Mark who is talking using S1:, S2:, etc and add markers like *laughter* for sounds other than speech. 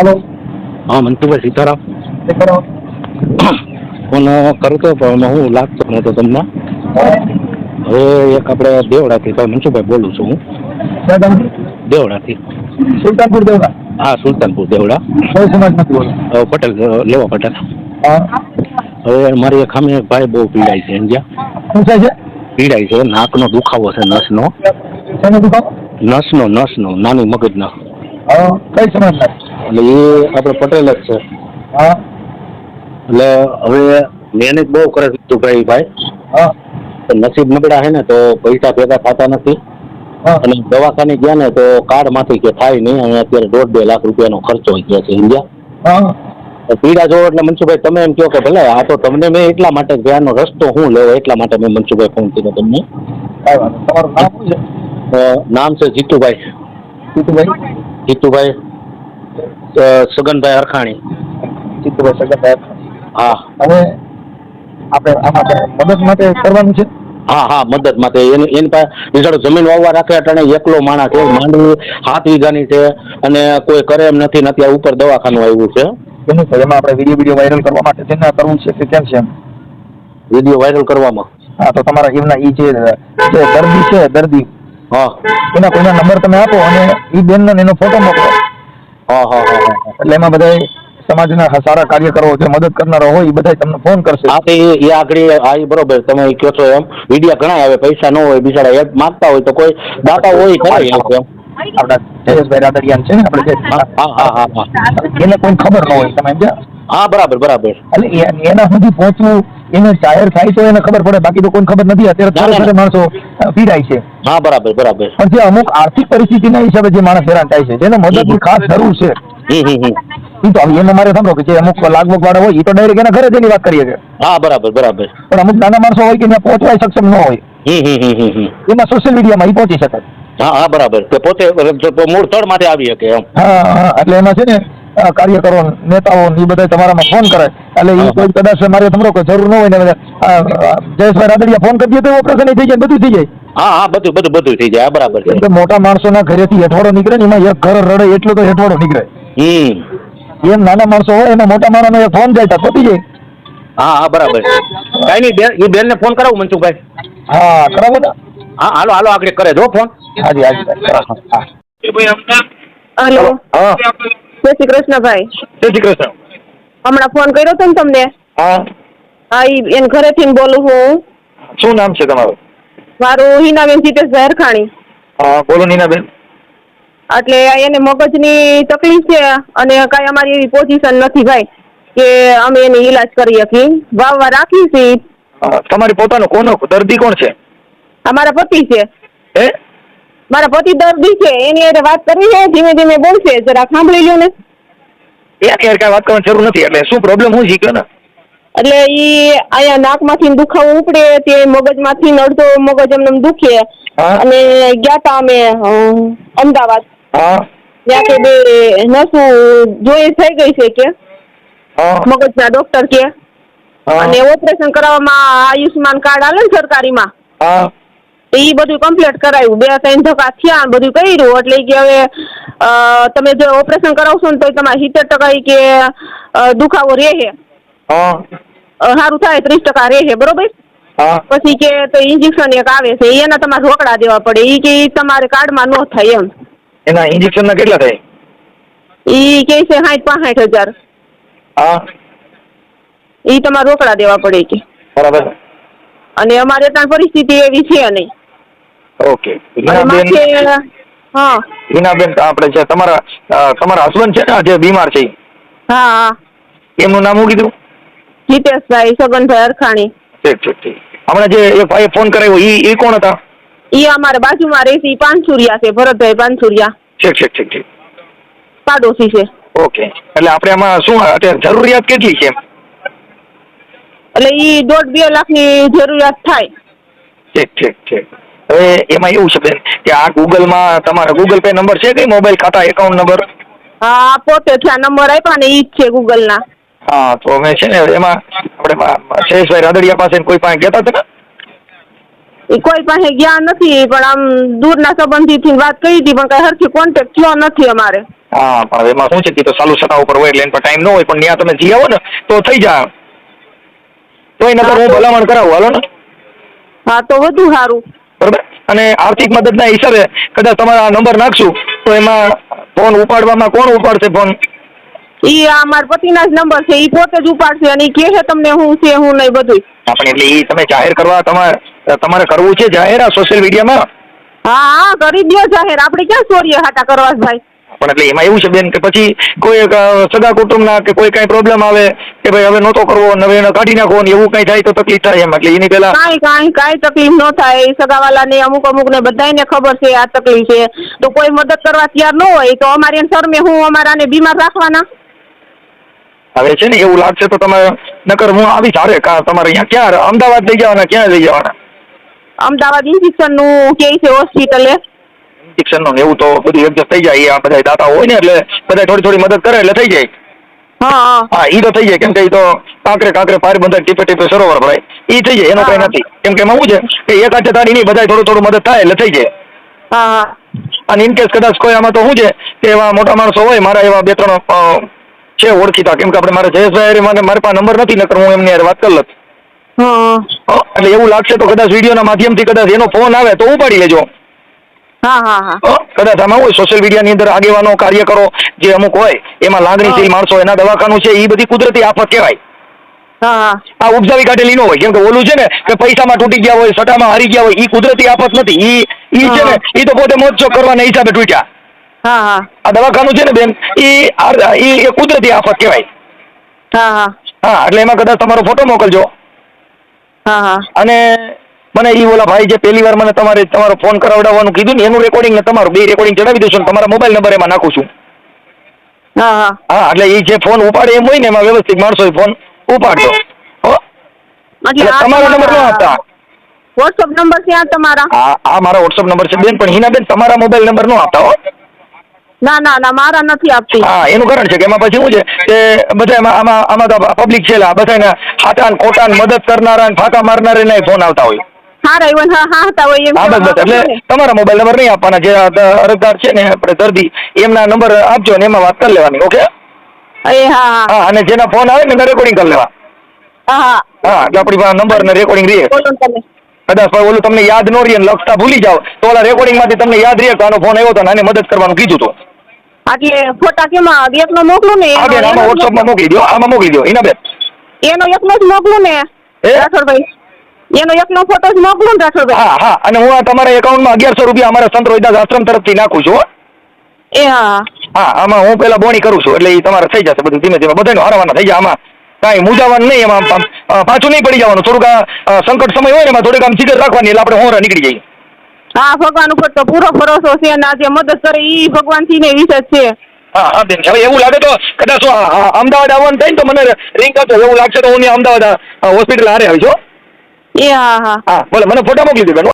S1: Hello.
S2: હા મંતુભાઈ સીતારામ.
S1: એ *coughs*
S2: phone કરું તો પણ હું લાગતો નહોતો તમને. હવે એક આપણે દેવડાથી ભાઈ મનસુભાઈ બોલું છું હું. દેવડાથી
S1: સુલતાનપુર દેવડા
S2: હા સુલતાનપુર દેવડા પટેલ લેવા પટેલ. હવે મારી એક ખામી ભાઈ બહુ પીડાય છે સમજ્યા
S1: છે?
S2: પીડાય છે નાકનો દુખાવો છે નસનો. નસનો નસનો નાની મગજનો.
S1: કઈ સમાજના?
S2: એટલે એ આપણે પટેલ જ છે.
S1: હા.
S2: એટલે હવે મહેનત બહુ કરે છે ભાઈ ભાઈ.
S1: હા.
S2: નસીબ નબળા છે ને તો પૈસા ભેગા થતા નથી. અને દવાખાને ગયા ને તો કાર્ડમાંથી કે થાય નહીં અને અત્યારે દોઢ બે લાખ રૂપિયાનો ખર્ચો ગયા છે સમજ્યા પીડા જોવો એટલે મનસુભાઈ તમે એમ કહો કે ભલે આ તો તમને મેં એટલા માટે ગયાનો રસ્તો હું લેવો એટલા માટે મેં મનસુભાઈ ફોન કર્યો તમને.
S1: નામ છે
S2: જીતુભાઈ.
S1: જીતુભાઈ?
S2: જીતુભાઈ. સગનભાઈ અરખાણી
S1: જીતુભાઈ સગનભાઈ
S2: હા.
S1: હવે આપણે આમાં મદદ માટે કરવાનું છે?
S2: હા હા મદદ માટે. એની એની પાસે બિચારો જમીન વાવવા રાખે અટાણે એકલો માણસ છે માંડવી હાથ વીઘાની છે અને કોઈ કરે એમ નથી અત્યારે ઉપર દવાખાનું આવ્યું છે.
S1: એનું છે એમાં આપણે વીડિયો વીડિયો વાયરલ કરવા માટે છે કરવું છે કે કેમ છે
S2: વીડિયો વાયરલ કરવામાં?
S1: હા તો તમારા એમના ઈ જે દર્દી છે દર્દી
S2: હા.
S1: એના કોઈના નંબર તમે આપો અને ઈ બેનનો એનો ફોટો મોકલો.
S2: હા હા હા
S1: એટલે એમાં બધા સમાજના સારા કાર્યકરો જે મદદ કરનારા હોય એ બધા તમને ફોન કરશે.
S2: હા તો એ આગળ હા એ બરોબર. તમે કહો છો એમ. વિડીયા ઘણા આવે પૈસા ન હોય બિચારા હેલ્પ માંગતા હોય તો કોઈ દાતા હોય ખરા એમ.
S1: આપણા જયેશભાઈ રાદડિયાન છે ને આપણે જે
S2: હા હા હા
S1: એને કોઈ ખબર ન હોય તમે સમજ્યા?
S2: હા બરાબર બરાબર.
S1: એટલે એના સુધી પહોંચવું એને જાહેર થાય તો એને ખબર પડે. બાકી તો કોઈ ખબર નથી. અત્યારે માણસો પીડાય છે.
S2: હા બરાબર બરાબર.
S1: પણ જે અમુક આર્થિક પરિસ્થિતિના હિસાબે જે માણસ હેરાન થાય છે જેને મદદની ખાસ જરૂર છે.
S2: હમ હમ હમ.
S1: ઈ તો એમાં મારે સાંભળો કે જે અમુક લાગવગ વાળા હોય એ તો ડાયરેક્ટ એના ઘરે જઈને વાત કરીએ છે
S2: હા બરાબર બરાબર.
S1: પણ અમુક નાના માણસો હોય કે ત્યાં સક્ષમ ન હોય એમાં સોશિયલ મીડિયામાં પહોંચી શકાય.
S2: હા હા બરાબર. પોતે મૂળ તળ માટે આવી શકે
S1: હા હા. એટલે એમાં છે ને કાર્યકરો નેતાઓ ને એ બધા તમારામાં ફોન કરે. એટલે એ કોઈ કદાચ મારે તમારો કોઈ જરૂર ન હોય ને જયેશભાઈ રાદડિયા ફોન કરી દે તો ઓપરેશન થઈ જાય બધું થઈ જાય.
S2: હા હા બધું બધું બધું થઈ જાય. હા બરાબર છે.
S1: મોટા માણસોના ઘરેથી હેઠવાડો નીકળે ને એમાં એક ઘર રડે એટલો તો હેઠવાડો નીકળે. એમ નાના માણસો હોય એમાં મોટા માણસનો ફોન જાય તો પતી જાય.
S2: હા હા બરાબર કઈ નહીં બેન એ બેનને ફોન કરાવું મનસુખભાઈ.
S1: હા કરાવો ને
S2: હા હાલો હાલો આગળ કરે જો ફોન.
S1: હાજી હાજી હા હા
S3: હેલો
S1: હા.
S3: જય શ્રી કૃષ્ણભાઈ.
S1: જય શ્રી કૃષ્ણ.
S3: હમણાં ફોન કર્યો તો ને તમને?
S1: હા.
S3: હા ઈ એને ઘરેથી બોલું હું.
S1: શું નામ છે તમારું?
S3: મારું હિનાબેન જીતેશ ઝહેરખાણી
S1: હા બોલો નીનાબેન.
S3: એટલે એને મગજની તકલીફ છે અને કાંઈ અમારી એવી પોઝિશન નથી ભાઈ કે અમે એને ઈલાજ કરી શકીએ. વાવવા રાખી છે
S1: તમારી પોતાનો કોનો દર્દી કોણ છે?
S3: અમારા પતિ છે.
S1: હે?
S3: મારા પતિ દર્દી છે એની અરે વાત કરવી છે ધીમે ધીમે બોલશે જરા સાંભળી લ્યો ને.
S1: એની યાર કાંઈ વાત કરવાની જરૂર નથી એટલે શું પ્રોબ્લેમ હું છે ને?
S3: એટલે ઈ અહીંયા નાકમાંથી દુખાવો ઉપડે તે મગજમાંથી માંથી અડધો મગજ એમને દુખે. અને ગયા તા અમે અમદાવાદ. ત્યાં કે બે નસું જોઈ થઈ ગઈ છે કે
S1: મગજ
S3: મગજના ડોક્ટર કે. અને ઓપરેશન કરાવવામાં આયુષ્યમાન કાર્ડ આલે ને સરકારીમાં. તો એ બધું કમ્પ્લીટ કરાવ્યું બે ત્રણ ધક્કા થયા બધું કર્યું. એટલે કે હવે તમે જો ઓપરેશન કરાવશો ને તો તમારે સિત્તેર ટકા કે દુખાવો રહે. સારું થાય ત્રીસ ટકા રહે બરોબર? પછી કે તો ઇન્જેક્શન એક આવે છે. એના તમારે રોકડા દેવા પડે. એ કે તમારે કાર્ડમાં ન થાય એમ.
S1: એના ઇન્જેક્શનના કેટલા થાય?
S3: ઈ કે છે સાઠ પાસઠ હજાર.
S1: હા.
S3: ઈ તમારે રોકડા દેવા પડે કે.
S1: બરાબર.
S3: અને અમારે ત્યાં પરિસ્થિતિ એવી છે નહીં.
S1: ઓકે હિનાબેન
S3: હા.
S1: હિનાબેન આપણે જે તમારા તમારા હસબન્ડ છે ને જે બીમાર છે
S3: હા
S1: એમનું નામ શું કીધું?
S3: જીતેશભાઈ સગનભાઈ અરખાણી.
S1: ઠીક ઠીક ઠીક. હમણાં જે ભાઈએ ફોન કરાવ્યો ઈ ઈ કોણ હતા?
S3: ઈ અમારે બાજુમાં રહેશે ઈ પાનસુરિયા છે ભરતભાઈ પાનસુરિયા
S1: ઠીક ઠીક ઠીક ઠીક.
S3: પાડોશી છે.
S1: ઓકે એટલે આપણે આમાં શું અત્યારે જરૂરિયાત કેટલી છે
S3: એટલે ઈ દોઢ બે લાખની જરૂરિયાત થાય.
S1: ઠીક ઠીક ઠીક. હવે એમાં એવું છે બેન કે આ ગૂગલમાં તમારા ગૂગલ પે નંબર છે કઈ મોબાઈલ ખાતા એકાઉન્ટ નંબર?
S3: હા પોતે આ નંબર આપ્યા ને ઈ જ છે ગૂગલના.
S1: હા તો અમે છે ને એમાં આપણે મા- મા- રાદડિયા પાસે કોઈ પાસે ગયા હતા ને?
S3: કોઈ પાસે ગયા નથી પણ આમ દૂરના સંબંધીથી વાત કરી હતી પણ કઈ હરખી કોન્ટેક્ટ થયો નથી અમારે.
S1: હા પણ એમાં શું છે કે તો ચાલુ સત્તા ઉપર હોય એટલે એના પર ટાઈમ ન હોય પણ ત્યાં તમે જી આવો ને તો થઈ જાય તોય નકર હું ભલામણ કરાવું હાલો ને?
S3: હા તો વધુ સારું.
S1: બરોબર? અને આર્થિક મદદના હિસાબે કદાચ તમારા નંબર નાખશું તો એમાં ફોન ઉપાડવામાં કોણ ઉપાડશે ફોન
S3: ઈ આ મારા પતિના જ નંબર છે ઈ પોતે જ ઉપાડશે અને ઈ કહે છે તમને હું છે હું નહીં બધું
S1: આપણે એટલે એ તમે જાહેર કરવા તમારે તમારે કરવું છે જાહેર આ સોશિયલ મીડિયામાં
S3: હા હા કરી દો જાહેર. આપણે ક્યાં ચોરીએ હાટા કરવા ભાઈ?
S1: પણ એટલે એમાં એવું છે બેન કે પછી કોઈ સગા કુટુંબના કે કોઈ કઈ પ્રોબ્લેમ આવે કે ભાઈ હવે નહોતો કરવો ને હવે એને કાઢી નાખો ને એવું કઈ થાય તો તકલીફ થાય એમ. એટલે એની પેલા
S3: કાંઈ કાંઈ કાંઈ તકલીફ ન થાય. એ સગાવાલાને અમુક અમુક ને બધાયને ખબર છે આ તકલીફ છે. તો કોઈ મદદ કરવા તૈયાર ન હોય તો અમારી શરમે હું અમારાને બીમાર રાખવાના?
S1: હવે છે ને એવું લાગશે તો તમે નકર હું આવી સારે તમારે અહીંયા ક્યાં અમદાવાદ લઈ જવાના ક્યાં લઈ જવાના?
S3: અમદાવાદ ઇન્જેક્શનનું કે છે હોસ્પિટલે?
S1: ઇન્જેક્શન ને એવું તો બધું એડજસ્ટ થઈ જાય. આ બધા દાતા હોય ને એટલે બધા થોડી થોડી મદદ કરે એટલે થઈ જાય.
S3: હા હા.
S1: ઈ તો થઈ જાય. કેમ કે ઈ તો કાંકરે કાંકરે પાર બંધાય ટીપે ટીપે સરોવર ભરાય. ઈ થઈ જાય એનો કઈ નથી. કેમ કે એમાં શું છે કે એક હાથે તારી નહીં બધા થોડું થોડું મદદ થાય એટલે થઈ જાય.
S3: હા હા.
S1: અને ઇન કેસ કદાચ કોઈ આમાં તો શું છે કે એવા મોટા માણસો હોય મારા એવા બે ત્રણ છે ઓળખીતા. કેમ કે આપણે મારા જયેશભાઈ મને મારી પાસે નંબર નથી નકર હું એમની વાત કરી લત એટલે એવું લાગશે તો કદાચ વિડીયોના માધ્યમથી કદાચ એનો ફોન આવે તો ઉપાડી લેજો.
S3: હા હા હા.
S1: કદાચ આમાં હોય સોશિયલ મીડિયાની અંદર આગેવાનો કાર્યકરો જે અમુક હોય એમાં લાગણીશીલ માણસો એના દવાખાનું છે એ બધી કુદરતી આફત કહેવાય. આ ઉપજાવી કાઢેલી ન હોય કેમ કે ઓલું છે ને કે પૈસામાં તૂટી ગયા હોય સટામાં હારી ગયા હોય એ કુદરતી આફત નથી. ઈ ઈ છે ને ઈ તો પોતે મોજ કરવાના હિસાબે તૂટ્યા.
S3: હા હા.
S1: આ દવાખાનું છે ને બેન ઈ ઈ એ કુદરતી આફત કહેવાય.
S3: હા હા.
S1: હા એટલે એમાં કદાચ તમારો ફોટો મોકલજો.
S3: હા હા.
S1: અને મને એ ઓલા ભાઈ જે પહેલી વાર મને તમારે તમારો ફોન કરાવડાવવાનું કીધું ને એનું રેકોર્ડિંગ ને તમારું બે રેકોર્ડિંગ ચડાવી દઉં છું તમારા મોબાઈલ નંબર એમાં નાખું છું.
S3: હા હા.
S1: એટલે એ જે ફોન ઉપાડે એમ હોય ને એમાં વ્યવસ્થિત માણસો ફોન
S3: ઉપાડો
S1: તમારો નંબર ન આપતા
S3: વોટ્સઅપ નંબર છે આ તમારા?
S1: હા આ મારો વોટ્સઅપ નંબર છે બેન પણ હિનાબેન તમારા મોબાઈલ નંબર નો આપતા હો.
S3: ના ના ના મારા નથી આપતી.
S1: હા એનું કારણ છે કે એમાં પછી શું છે કે બધા આમાં આમાં તો પબ્લિક છે બધા હાથા ને ખોટા ને મદદ કરનારા ને ફાંકા મારનારા ફોન આવતા હોય.
S3: હારા રહીવન હા હા હતા હોય એમ
S1: હા બસ બસ. એટલે તમારા મોબાઈલ નંબર નહીં આપવાના જે અરજદાર છે ને આપણે દર્દી એમના નંબર આપજો ને એમાં વાત કરી લેવાની ઓકે
S3: એ હા હા.
S1: હા અને જેના ફોન આવે ને રેકોર્ડિંગ કરી લેવા.
S3: હા હા.
S1: હા એટલે આપણી પાસે નંબર ને રેકોર્ડિંગ રહે કદાચ ભાઈ ઓલું તમને યાદ ન રહે ને લખતા ભૂલી જાવ તો ઓલા રેકોર્ડિંગમાંથી તમને યાદ રહે તો આનો ફોન આવ્યો હતો ને આને મદદ કરવાનું કીધું હતું
S3: એટલે ફોટા કેમાં? એકનો મોકલું ને?
S1: બેન આમાં વોટ્સઅપમાં મોકલી. દો આમાં મોકલી દો એના બેન.
S3: એનો એકનો જ મોકલું ને?
S1: એ?
S3: રાઠોડભાઈ. એનો એકનો ફોટો જ મોકલો ને રાઠોડભાઈ
S1: હા હા અને હું આ તમારા એકાઉન્ટમાં અગિયારસો રૂપિયા અમારા સંત રોહિદાસ આશ્રમ તરફથી નાખું છું હો.
S3: એ હા.
S1: હા આમાં હું પેલા બોણી કરું છું એટલે એ તમારે થઈ જશે બધું ધીમે ધીમે. બધાનું હારવાના થઈ જાય. આમાં કાંઈ મૂંઝાવાનું નહીં એમાં આમ, પાછું નહીં પડી જવાનું. થોડુંક આ, સંકટ સમય હોય ને એમાં થોડીક આમ જીગર રાખવાની એટલે આપણે હોરા નીકળી જઈએ.
S3: હા ભગવાન ઉપર તો પૂરો ભરોસો છે અને આજે મદદ કરે એ ભગવાનથી ને વિશેષ છે.
S1: હા હા બેન હવે એવું લાગે તો કદાચ અમદાવાદ આવવાનું થાય ને તો મને રિંગ કરજો એવું લાગશે તો હું અમદાવાદ હોસ્પિટલ હારે આવીશ હો.
S3: એ હા હા
S1: હા ભલે મને ફોટા મોકલી દો બેન.